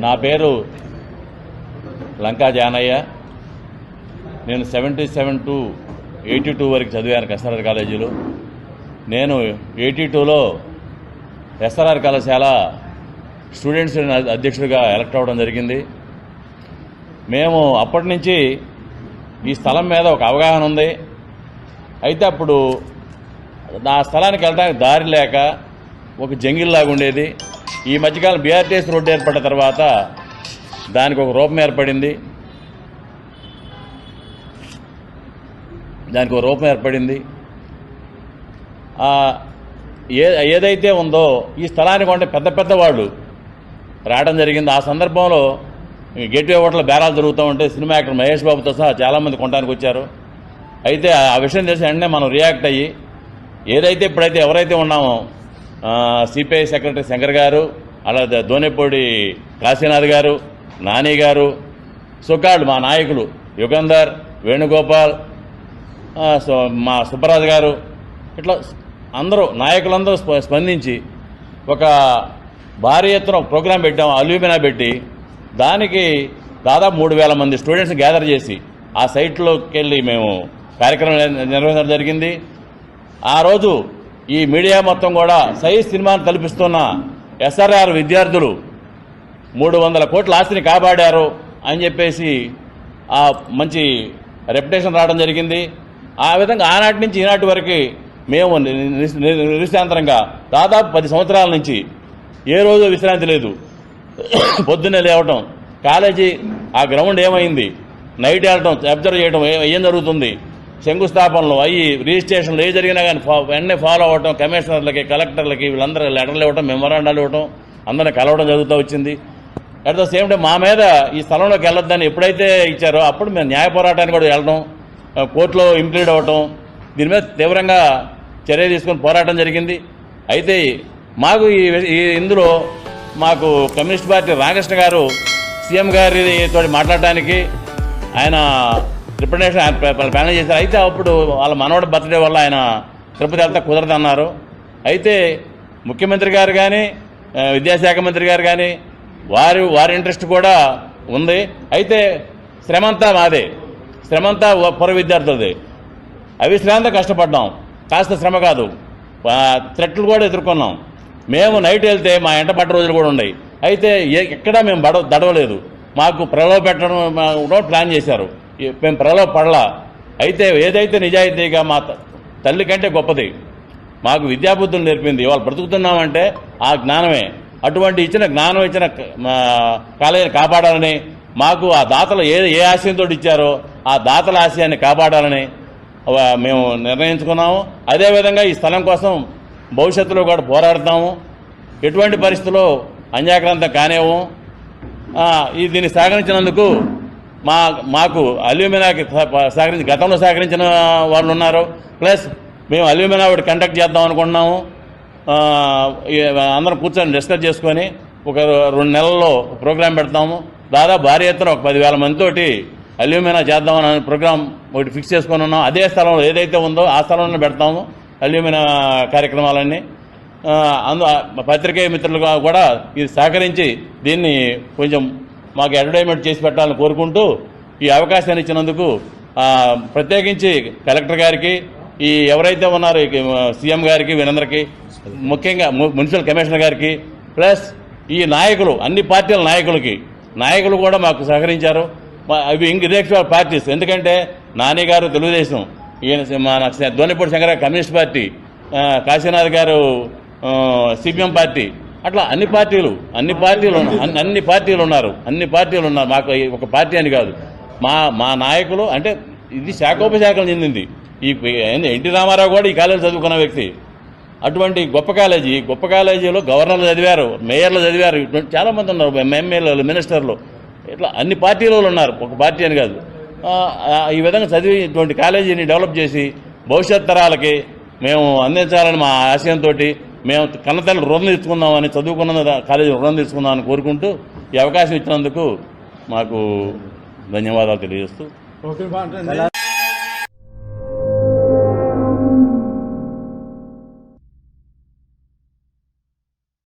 నా పేరు లంకా జానయ్య. నేను seventy seven to eighty two వరకు చదివాను ఎస్ఆర్ఆర్ కాలేజీలో. నేను ఎయిటీ టూలో ఎస్ఆర్ఆర్ కళాశాల స్టూడెంట్స్ అధ్యక్షుడిగా ఎలక్ట్ అవ్వడం జరిగింది. మేము అప్పటి నుంచి ఈ స్థలం మీద ఒక అవగాహన ఉంది. అయితే అప్పుడు ఆ స్థలానికి వెళ్ళడానికి దారి లేక ఒక జంగిల్లాగా ఉండేది. ఈ మధ్యకాలం బీఆర్టీఎస్ రోడ్డు ఏర్పడిన తర్వాత దానికి ఒక రూపం ఏర్పడింది. దానికి ఒక రూపం ఏర్పడింది. ఏ ఏదైతే ఉందో ఈ స్థలానికి ఉంటే పెద్ద పెద్ద వాళ్ళు రావడం జరిగింది. ఆ సందర్భంలో ఈ గేట్వే హోటల్ బేరాలు జరుగుతూ ఉంటే సినిమా యాక్టర్ మహేష్ బాబుతో సహా చాలామంది కొనడానికి వచ్చారు. అయితే ఆ విషయం తెలిసి వెంటనే మనం రియాక్ట్ అయ్యి ఏదైతే ఇప్పుడైతే ఎవరైతే ఉన్నామో సిపిఐ సెక్రటరీ శంకర్ గారు అలా దోనెపూడి కాశీనాథ్ గారు నాని గారు సుకాళ్ళు మా నాయకులు యుగంధర్ వేణుగోపాల్ సో- మా సుబ్బరాజు గారు ఇట్లా అందరూ నాయకులందరూ స్ప- స్పందించి ఒక భారీ ఎత్తున ఒక ప్రోగ్రాం పెట్టాం అల్యూమినా పెట్టి. దానికి దాదాపు మూడు వేల మంది స్టూడెంట్స్ గ్యాదర్ చేసి ఆ సైట్లోకి వెళ్ళి మేము కార్యక్రమం నిర్వహించడం జరిగింది. ఆ రోజు ఈ మీడియా మొత్తం కూడా సై సినిమాను కల్పిస్తున్న ఎస్ఆర్ఆర్ విద్యార్థులు మూడు వందల కోట్ల ఆస్తిని కాపాడారు అని చెప్పేసి ఆ మంచి రెప్యుటేషన్ రావడం జరిగింది. ఆ విధంగా ఆనాటి నుంచి ఈనాటి వరకు మేము ని- నిరుశాంతరంగా దాదాపు పది సంవత్సరాల నుంచి ఏ రోజు విశ్రాంతి లేదు. పొద్దున్నే లేవటం కాలేజీ ఆ గ్రౌండ్ ఏమైంది? నైట్ వెళ్ళటం అబ్జర్వ్ చేయడం ఏం జరుగుతుంది? శంకుస్థాపనలు అయ్యి రిజిస్ట్రేషన్లు ఏ జరిగినా కానీ ఫా- వెంటనే ఫాలో అవ్వటం కమిషనర్లకి కలెక్టర్లకి వీళ్ళందరూ లెటర్లు ఇవ్వటం మెమరాండాలు ఇవ్వటం అందరిని కలవడం జరుగుతూ వచ్చింది. అట్ ద సేమ్ టైం మా మీద ఈ స్థలంలోకి వెళ్ళొద్దని ఎప్పుడైతే ఇచ్చారో అప్పుడు మేము న్యాయ పోరాటానికి కూడా వెళ్ళడం కోర్టులో ఇంప్లీడ్ అవ్వటం దీని మీద తీవ్రంగా చర్య తీసుకొని పోరాటం జరిగింది. అయితే మాకు ఈ ఈ ఇందులో మాకు కమ్యూనిస్ట్ పార్టీ రామకృష్ణ గారు సీఎం గారితో మాట్లాడటానికి ఆయన రిప్రజెంటేషన్ ప్లాన్ చేశారు. అయితే అప్పుడు వాళ్ళ మనవడ బర్త్డే వల్ల ఆయన తిరుపతి వెళ్తా కుదరదన్నారు. అయితే ముఖ్యమంత్రి గారు కానీ విద్యాశాఖ మంత్రి గారు కానీ వారి వారి ఇంట్రెస్ట్ కూడా ఉంది. అయితే శ్రమంతా మాదే. శ్రమంతా పొర విద్యార్థులది. అవిశ్రాంత కష్టపడ్డాం. కాస్త శ్రమ కాదు. ఆ, థ్రెట్లు కూడా ఎదుర్కొన్నాం. మేము నైట్ వెళ్తే మా ఎంట పట్ట రోజులు కూడా ఉన్నాయి. అయితే ఎక్కడా మేము బడ దడవలేదు. మాకు ప్రలోభ పెట్టడం మా- కూడా ప్లాన్ చేశారు. మేము ప్రలోభ పడలా. అయితే ఏదైతే నిజాయితీగా మా త- తల్లి కంటే గొప్పది మాకు విద్యాబుద్ధులు నేర్పింది ఇవాళ బ్రతుకుతున్నామంటే ఆ జ్ఞానమే. అటువంటి ఇచ్చిన జ్ఞానం ఇచ్చిన మా కాలేజీని కాపాడాలని మాకు ఆ దాతలు ఏ ఏ ఆశయంతో ఇచ్చారో ఆ దాతల ఆశయాన్ని కాపాడాలని మేము నిర్ణయించుకున్నాము. అదేవిధంగా ఈ స్థలం కోసం భవిష్యత్తులో కూడా పోరాడతాము. ఎటువంటి పరిస్థితుల్లో అన్యాక్రాంతం కానేము ఈ దీన్ని సహకరించినందుకు మా మాకు అల్యూమినాకి సహ- సహకరించి గతంలో సహకరించిన వాళ్ళు ఉన్నారు ప్లస్ మేము అల్యూమినా ఒకటి కండక్ట్ చేద్దాం అనుకుంటున్నాము. అందరం కూర్చొని డిస్కస్ చేసుకొని ఒక రెండు నెలల్లో ప్రోగ్రాం పెడతాము. దాదాపు భారీ ఎత్తున ఒక పదివేల మందితోటి అల్యూమినా చేద్దామని ప్రోగ్రాం ఒకటి ఫిక్స్ చేసుకొని ఉన్నాం. అదే స్థలంలో ఏదైతే ఉందో ఆ స్థలంలో పెడతాము అల్యూమినా కార్యక్రమాలన్నీ. అందు పత్రికే పత్రికేయ మిత్రులుగా కూడా ఇది సహకరించి దీన్ని కొంచెం మాకు అడ్వర్టైజ్మెంట్ చేసి పెట్టాలని కోరుకుంటూ ఈ అవకాశాన్ని ఇచ్చినందుకు ప్రత్యేకించి కలెక్టర్ గారికి ఈ ఎవరైతే ఉన్నారో సీఎం గారికి వీరందరికీ ముఖ్యంగా ము- మున్సిపల్ కమిషనర్ గారికి ప్లస్ ఈ నాయకులు అన్ని పార్టీల నాయకులకి నాయకులు కూడా మాకు సహకరించారు. అవి ఇంక పార్టీస్. ఎందుకంటే నాని గారు తెలుగుదేశం. ఈయన మన Dhwanipudi Shankara communist party. Kashinath garu CPM party. అట్లా అన్ని పార్టీలు అన్ని పార్టీలు అన్ని- అన్ని పార్టీలు ఉన్నారు. అన్ని పార్టీలు ఉన్నారు. మాకు ఒక పార్టీ అని కాదు. మా మా నాయకులు అంటే ఇది శాఖోపశాఖలు చెందింది. ఈ ఎన్టీ రామారావు కూడా ఈ కాలేజీ చదువుకున్న వ్యక్తి. అటువంటి గొప్ప కాలేజీ గొప్ప కాలేజీలో గవర్నర్లు చదివారు మేయర్లు చదివారు. ఇటువంటి చాలా మంది ఉన్నారు ఎమ్మెల్యేలు మినిస్టర్లు. ఇట్లా అన్ని పార్టీలు ఉన్నారు. ఒక పార్టీ అని కాదు. ఈ విధంగా చదివి ఇటువంటి కాలేజీని డెవలప్ చేసి భవిష్యత్ తరాలకి మేము అందించాలని మా ఆశయంతో మేము కన్నతల్లి రుణం తీసుకుందామని చదువుకున్న కాలేజీ రుణం తీసుకుందామని కోరుకుంటూ ఈ అవకాశం ఇచ్చినందుకు మాకు ధన్యవాదాలు తెలియజేస్తూ.